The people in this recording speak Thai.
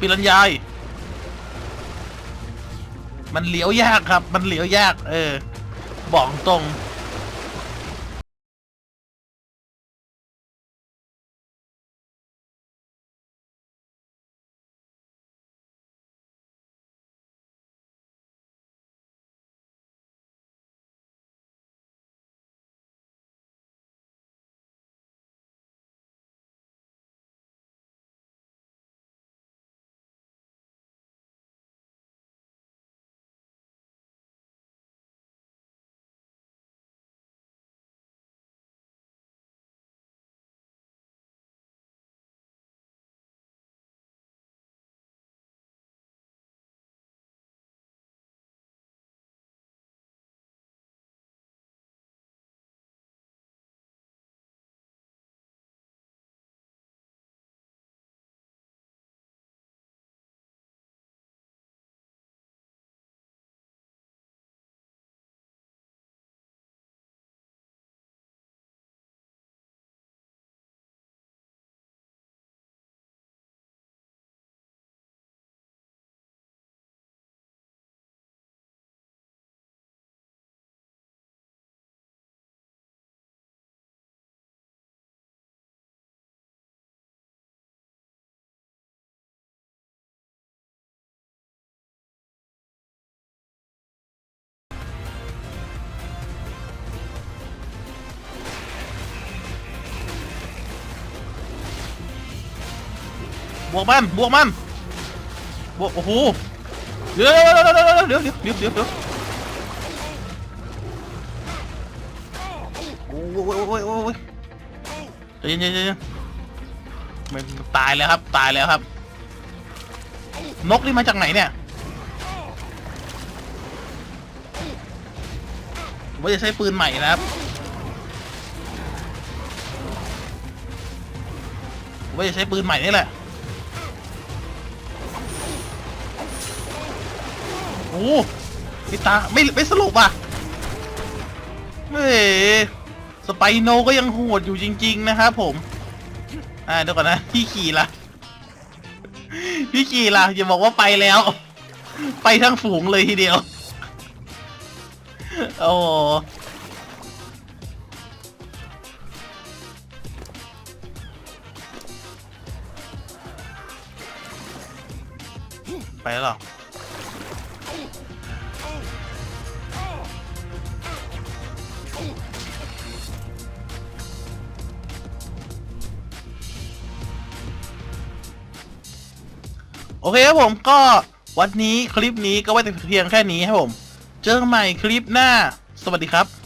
ปิรันยาย มันเหลียวยากครับ มันเหลียวยาก เออ บอกตรง บวกมันบวกมันบวกโอ้โหเดี๋ยวเดี๋ยวเดี๋ยวเดี๋ยวเดี๋ยวเดี๋ยวเดี๋ยวโอ้โหโอ้โหโอ้โหโอ้โหใจเย็นใจเย็นใจเย็นมันตายแล้วครับตายแล้วครับ นกนี่มาจากไหนเนี่ยผมว่าจะใช้ปืนใหม่นะครับผมว่าจะใช้ปืนใหม่นี่แหละ โอ้พี่ตาไม่ไม่สรุปอะเฮ้สไปโนก็ยังโหดอยู่จริง ๆ นะครับผม อ่าเดี๋ยวก่อนนะ พี่ขี่ละพี่ขี่ละอย่าบอกว่าไปแล้ว ไปทั้งฝูงเลยทีเดียว โอ้ไปแล้ว โอเคครับผมก็วันนี้คลิปนี้ก็ไว้แต่เพียงแค่นี้ครับผม เจอกันใหม่คลิปหน้า สวัสดีครับ